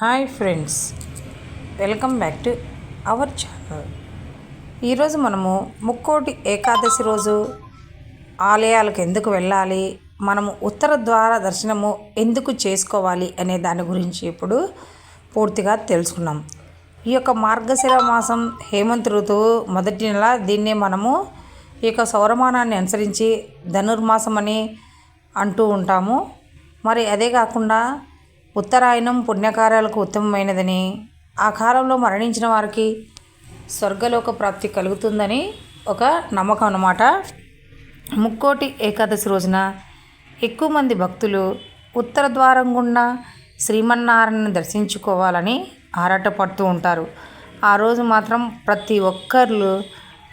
Hi friends welcome back to our channel. ఈరోజు మనము ముక్కోటి ఏకాదశి రోజు ఆలయాలకు ఎందుకు వెళ్ళాలి మనము ఉత్తర ద్వార దర్శనము ఎందుకు చేసుకోవాలి అనే దాని గురించి ఇప్పుడు పూర్తిగా తెలుసుకున్నాం ఈ యొక్క మార్గశిర మాసం హేమంత్ ఋతువు మొదటి నెల దీన్నే మనము ఈ యొక్క సౌరమానాన్ని అనుసరించి ధనుర్మాసం అని అంటూ ఉంటాము. మరి అదే కాకుండా ఉత్తరాయణం పుణ్యకార్యాలకు ఉత్తమమైనదని ఆ కాలంలో మరణించిన వారికి స్వర్గలోక ప్రాప్తి కలుగుతుందని ఒక నమ్మకం అన్నమాట. ముక్కోటి ఏకాదశి రోజున ఎక్కువ మంది భక్తులు ఉత్తర ద్వారం గుండా శ్రీమన్నారాయణను దర్శించుకోవాలని ఆరాటపడుతూ ఉంటారు. ఆ రోజు మాత్రం ప్రతి ఒక్కరు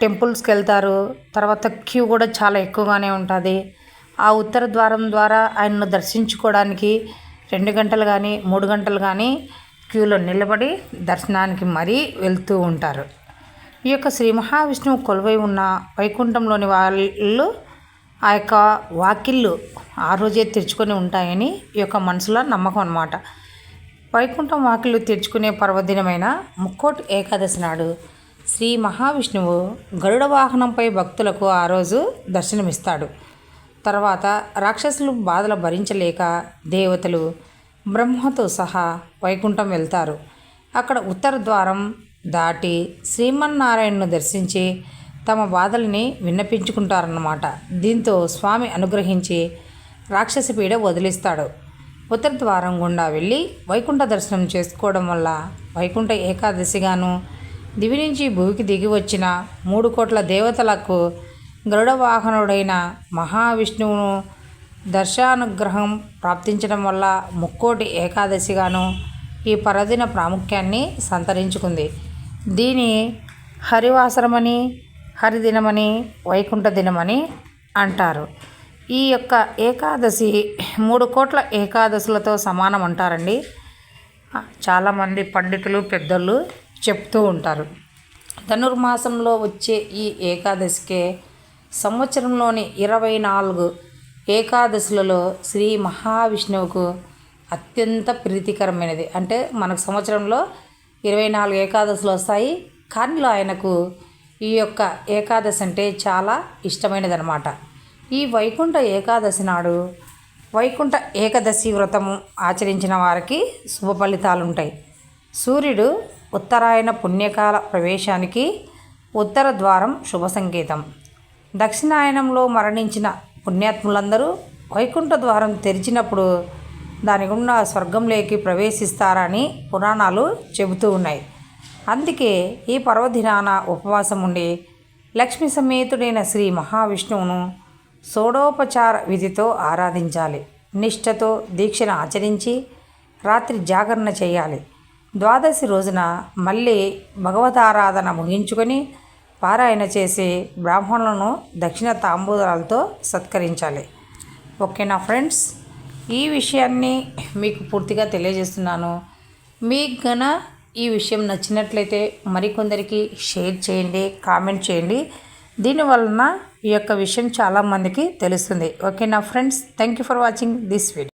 టెంపుల్స్కి వెళ్తారు. తర్వాత క్యూ కూడా చాలా ఎక్కువగానే ఉంటుంది. ఆ ఉత్తర ద్వారం ద్వారా ఆయన్ను దర్శించుకోవడానికి రెండు గంటలు కానీ మూడు గంటలు కానీ క్యూలో నిలబడి దర్శనానికి మరీ వెళ్తూ ఉంటారు. ఈ యొక్క శ్రీ మహావిష్ణువు కొలువై ఉన్న వైకుంఠంలోని వాళ్ళు ఆ యొక్క వాకిళ్ళు ఆ రోజే తెరుచుకొని ఉంటాయని ఈ యొక్క మనసులో నమ్మకం అన్నమాట. వైకుంఠం వాకిళ్ళు తెరుచుకునే పర్వదినమైన ముక్కోటి ఏకాదశి నాడు శ్రీ మహావిష్ణువు గరుడ వాహనంపై భక్తులకు ఆ రోజు దర్శనమిస్తాడు. తర్వాత రాక్షసులు బాధలు భరించలేక దేవతలు బ్రహ్మతో సహా వైకుంఠం వెళ్తారు. అక్కడ ఉత్తర ద్వారం దాటి శ్రీమన్నారాయణను దర్శించి తమ బాధల్ని విన్నపించుకుంటారన్నమాట. దీంతో స్వామి అనుగ్రహించి రాక్షసి పీడ వదిలిస్తాడు. ఉత్తర ద్వారం గుండా వెళ్ళి వైకుంఠ దర్శనం చేసుకోవడం వల్ల వైకుంఠ ఏకాదశిగాను దివి నుంచి భూమికి దిగి వచ్చిన మూడు కోట్ల దేవతలకు గరుడ వాహనుడైన మహావిష్ణువును దర్శానుగ్రహం ప్రాప్తించడం వల్ల ముక్కోటి ఏకాదశిగాను ఈ పర్వదిన ప్రాముఖ్యాన్ని సంతరించుకుంది. దీని హరివాసరమని హరిదినమని వైకుంఠ దినమని అంటారు. ఈ యొక్క ఏకాదశి మూడు కోట్ల ఏకాదశులతో సమానం అంటారండి. చాలామంది పండితులు పెద్దలు చెప్తూ ఉంటారు. ధనుర్మాసంలో వచ్చే ఈ ఏకాదశికే సంవత్సరంలోని ఇరవై నాలుగు ఏకాదశులలో శ్రీ మహావిష్ణువుకు అత్యంత ప్రీతికరమైనది. అంటే మనకు సంవత్సరంలో ఇరవై నాలుగు ఏకాదశులు వస్తాయి. కానీలో ఆయనకు ఈ యొక్క ఏకాదశి అంటే చాలా ఇష్టమైనది అనమాట ఈ వైకుంఠ ఏకాదశి నాడు వైకుంఠ ఏకాదశి వ్రతము ఆచరించిన వారికి శుభ ఫలితాలు ఉంటాయి. సూర్యుడు ఉత్తరాయణ పుణ్యకాల ప్రవేశానికి ఉత్తర ద్వారం శుభ సంకేతం. దక్షిణాయనంలో మరణించిన పుణ్యాత్ములందరూ వైకుంఠ ద్వారం తెరిచినప్పుడు దాని గుండా స్వర్గంలోకి ప్రవేశిస్తారని పురాణాలు చెబుతూ ఉన్నాయి. అందుకే ఈ పర్వదినాన ఉపవాసం ఉండి లక్ష్మి సమేతుడైన శ్రీ మహావిష్ణువును షోడోపచార విధితో ఆరాధించాలి. నిష్ఠతో దీక్షను ఆచరించి రాత్రి జాగరణ చేయాలి. ద్వాదశి రోజున మళ్ళీ భగవతారాధన ముగించుకొని పారాయణ చేసి బ్రాహ్మణులను దక్షిణ తాంబూలాలతో సత్కరించాలి. ఓకేనా ఫ్రెండ్స్? ఈ విషయాన్ని మీకు పూర్తిగా తెలియజేస్తున్నాను. మీకు గన ఈ విషయం నచ్చినట్లయితే మరికొందరికి షేర్ చేయండి కామెంట్ చేయండి. దీనివలన ఈ యొక్క విషయం చాలామందికి తెలుస్తుంది. ఓకేనా friends? Thank you for watching this video.